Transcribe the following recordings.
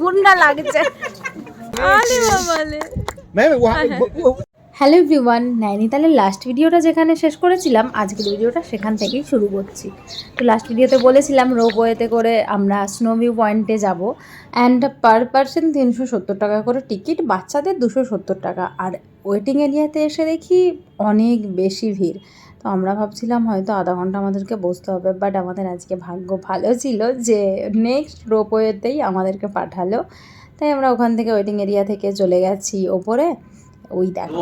গুন্ডা লাগছে। আরে বাবালে। ম্যাম হ্যালো এভরিওয়ান নাইনিতালের লাস্ট ভিডিওটা যেখানে শেষ করেছিলাম, আজকের ভিডিওটা সেখান থেকেই শুরু করছি। তো লাস্ট ভিডিওতে বলেছিলাম রোপওয়েতে করে আমরা স্নোভিউ পয়েন্টে যাব অ্যান্ড পার পার্সন তিনশো সত্তর টাকা করে টিকিট বাচ্চাদের দুশো সত্তর টাকা। আর ওয়েটিং এরিয়াতে এসে দেখি অনেক বেশি ভিড়। তো আমরা ভাবছিলাম হয়তো আধা ঘণ্টা আমাদেরকে বসতে হবে বাট আমাদের আজকে ভাগ্য ভালো ছিল যে নেক্সট রোপওয়েতেই আমাদেরকে পাঠালো। তাই আমরা ওখান থেকে ওয়েটিং এরিয়া থেকে চলে গেছি ওপরে। ওই দেখো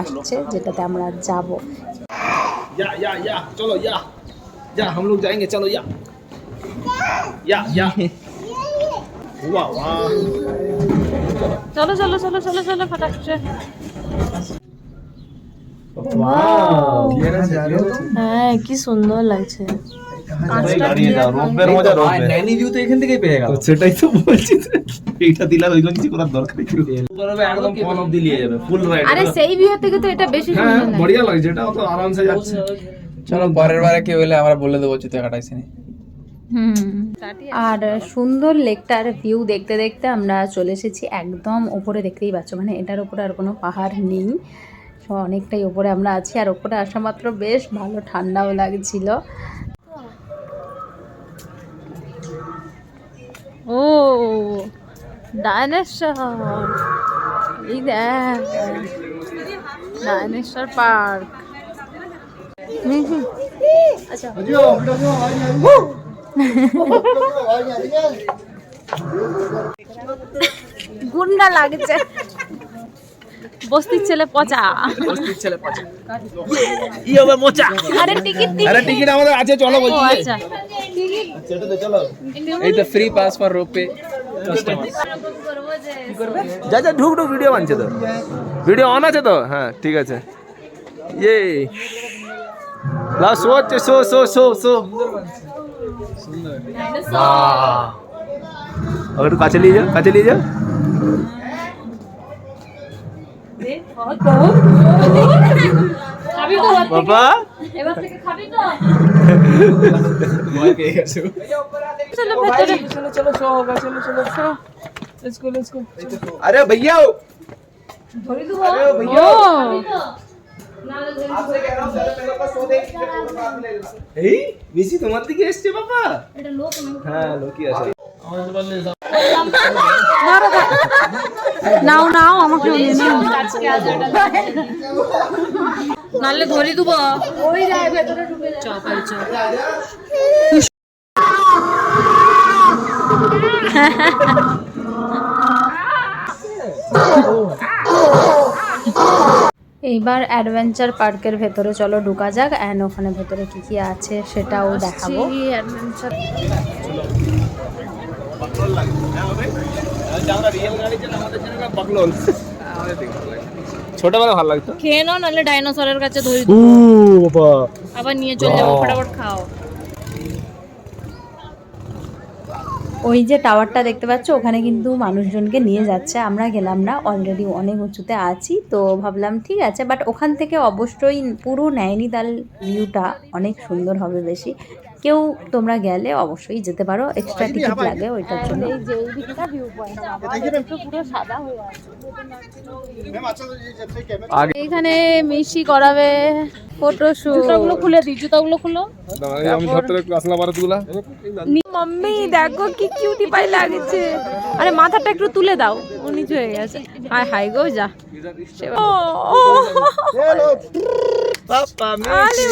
আসছে যেটাতে আমরা যাব या या या चलो या या हम लोग जाएंगे चलो या या या वाह वाह চলো চলো চলো চলো চলো ফটাক से হ্যাঁ কি সুন্দর লাগছে রোপের মজা রোপে নাইনি ভিউ তো এখান থেকেই পেয়ে গেল সেটাই তো বলছি। এইটা দিলাম ওইগুলো কিছু করার দরকার ছিল। একদম ফোন অফ দিলিয়ে যাবে ফুল রাইড আরে সেই ভিউ থেকে তো এটা বেশি হ্যাঁ সুন্দর বড়িয়া তো আরামসে যাচ্ছে। চলো পরের বারে কি হলে আমরা বলে দেবো জুতো কাটাইছি নি আর সুন্দর লেকটার ভিউ দেখতে দেখতে আমরা চলে এসেছি একদম ওপরে দেখতেই পাচ্ছ মানে এটার উপরে আর কোনো পাহাড় নেই। অনেকটাই ওপরে আমরা আছি আর ওপরে আসা মাত্র বেশ ভালো ঠান্ডাও লাগছিল। ও ডাইনোসর এই দেখ ডাইনোসর পার্ক। গুন্ডা লাগছে। বস্তির ছেলে পচা। ই হবে মোচা? আরে টিকিট আরে টিকিট আমাদের আছে চলো বলছি। আচ্ছা। চলো এই তো ফ্রি পাস ফর রোপে যা যা ঢুক ঢুক ভিডিও বানছে তো। ভিডিও অন আছে তো? হ্যাঁ ঠিক আছে। ইয়ে লাও শো হচ্ছে শো শো শো শো বাহ। একটু কাছে নিয়ে যাও কাছে নিয়ে যাও। বাবা আরে भैया বেশি তোমার দিকে এসছে বাবা হ্যাঁ লোকই আছে নাও নাও আমাকে নালে ধরি দেবো। ওই যায় ভেতরে ঢুকে চপ আর চপ এইবার অ্যাডভেঞ্চার পার্কের ভেতরে চলো ঢুকা যাক। অ্যান্ড ওখানে ভেতরে কি কি আছে সেটাও দেখাবো। ছোটবেলা ভালো লাগতো? খেয়ে নাও নাহলে ডাইনোসরের কাছে ধরি ও বাবা। আবার নিয়ে চলে যাব ফটাফট খাও। ওই যে টাওয়ারটা দেখতে পাচ্ছ ওখানে কিন্তু মানুষজনকে নিয়ে যাচ্ছে। আমরা গেলাম না অলরেডি অনেক উঁচুতে আছি তো ভাবলাম ঠিক আছে বাট ওখান থেকে অবশ্যই পুরো নৈনিতাল ভিউটা অনেক সুন্দর হবে বেশি। কেউ তোমরা গেলে অবশ্যই যেতে পারো। এক্সট্রা টিকিট লাগে ওইটার জন্য। এই যে এই দিকটা ভিউ পয়েন্ট পুরো সাদা হয়ে আছে। এখানে মিশি করাবে ফটোশুট জুতাগুলো খুলে দিই জুতাগুলো খুলো। আমি ধরতে আসলাম ভারতগুলা মাম্মি দেখো কি কিউটি পাই লাগছে। আরে মাথাটা একটু তুলে দাও ও নিচু হয়ে গেছে। হাই হাই গো যা। ও ও। আরে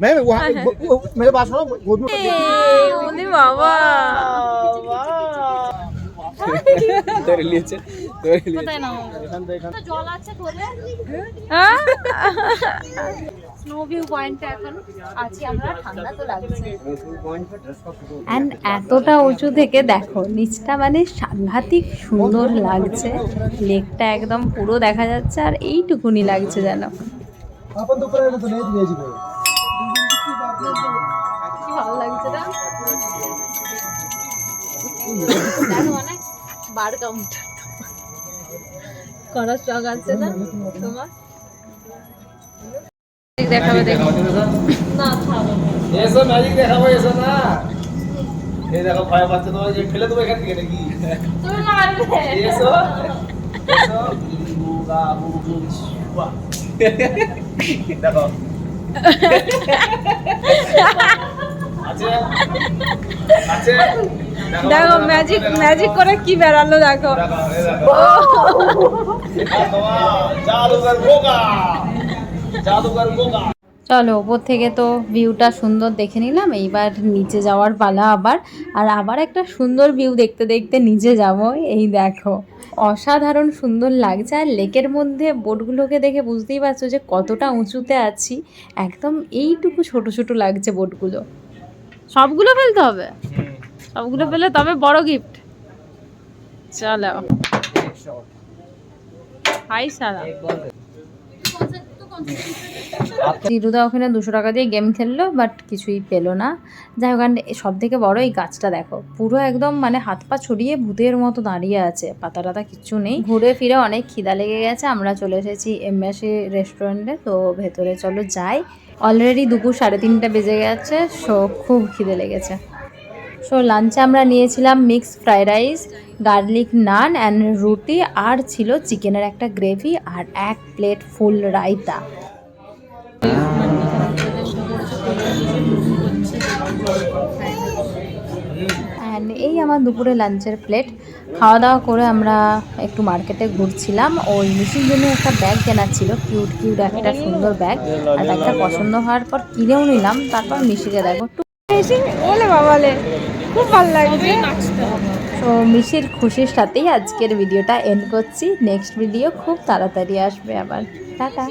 ম্যাম মেরে করো বাবা। এখান থেকে এখান জল আছে হ্যাঁ? এতটা উঁচু থেকে দেখো নিচটা মানে সাংঘাতিক সুন্দর লাগছে। লেকটা একদম পুরো দেখা যাচ্ছে আর এইটুকুনি লাগছে যেন। বার কাউন্টার করার শখ আছে না তোমার? দেখাবে এসো ম্যাজিক দেখাবো এসো না। এই দেখো ভয় পাচ্ছে তোমার যে ফেলে দেবো এখান থেকে নাকি? এসো। দেখো। দেখো ম্যাজিক ম্যাজিক করে কি বেরালো দেখো। চলো ওপর থেকে তো ভিউটা সুন্দর দেখে নিলাম এইবার নিচে যাওয়ার পালা আবার। আর আবার একটা সুন্দর ভিউ দেখতে দেখতে নিচে যাব এই দেখো। অসাধারণ সুন্দর লাগছে আর লেকের মধ্যে বোটগুলোকে দেখে বুঝতেই পারছ যে কতটা উঁচুতে আছি। একদম এইটুকু ছোট ছোট লাগছে বোটগুলো। সবগুলো ফেলতে হবে? সবগুলো ফেলে তবে বড় গিফট চলো। হাই সারা। জিরুদা ওখানে দুশো টাকা দিয়ে গেম খেললো বাট কিছুই পেল না। যাই হোক সব থেকে বড় এই গাছটা দেখো পুরো একদম মানে হাত পা ছড়িয়ে ভূতের মতো দাঁড়িয়ে আছে পাতা টাতা কিচ্ছু নেই। ঘুরে ফিরে অনেক খিদা লেগে গেছে আমরা চলে এসেছি এমএসি রেস্টুরেন্টে তো ভেতরে চলো যাই। অলরেডি দুপুর সাড়ে তিনটা বেজে গেছে, সো খুব খিদে লেগেছে। সো লাঞ্চে আমরা নিয়েছিলাম mix fried rice garlic naan and রুটি আর ছিল চিকেনের একটা গ্রেভি আর এক প্লেট ফুল রায়তা অ্যান্ড এই আমার দুপুরে লাঞ্চের প্লেট খাওয়া দাওয়া করে আমরা একটু মার্কেটে ঘুরছিলাম। ওই মিশির জন্য একটা ব্যাগ কেনার ছিল। কিউট কিউট একটা সুন্দর ব্যাগ আর ব্যাগটা পছন্দ হওয়ার পর কিনেও নিলাম। তারপর মিশিকে দেখো। খুব ভালো লাগছে তো মিশির খুশির সাথেই আজকের ভিডিওটা এন্ড করছি। নেক্সট ভিডিও খুব তাড়াতাড়ি আসবে আবার। টাটা।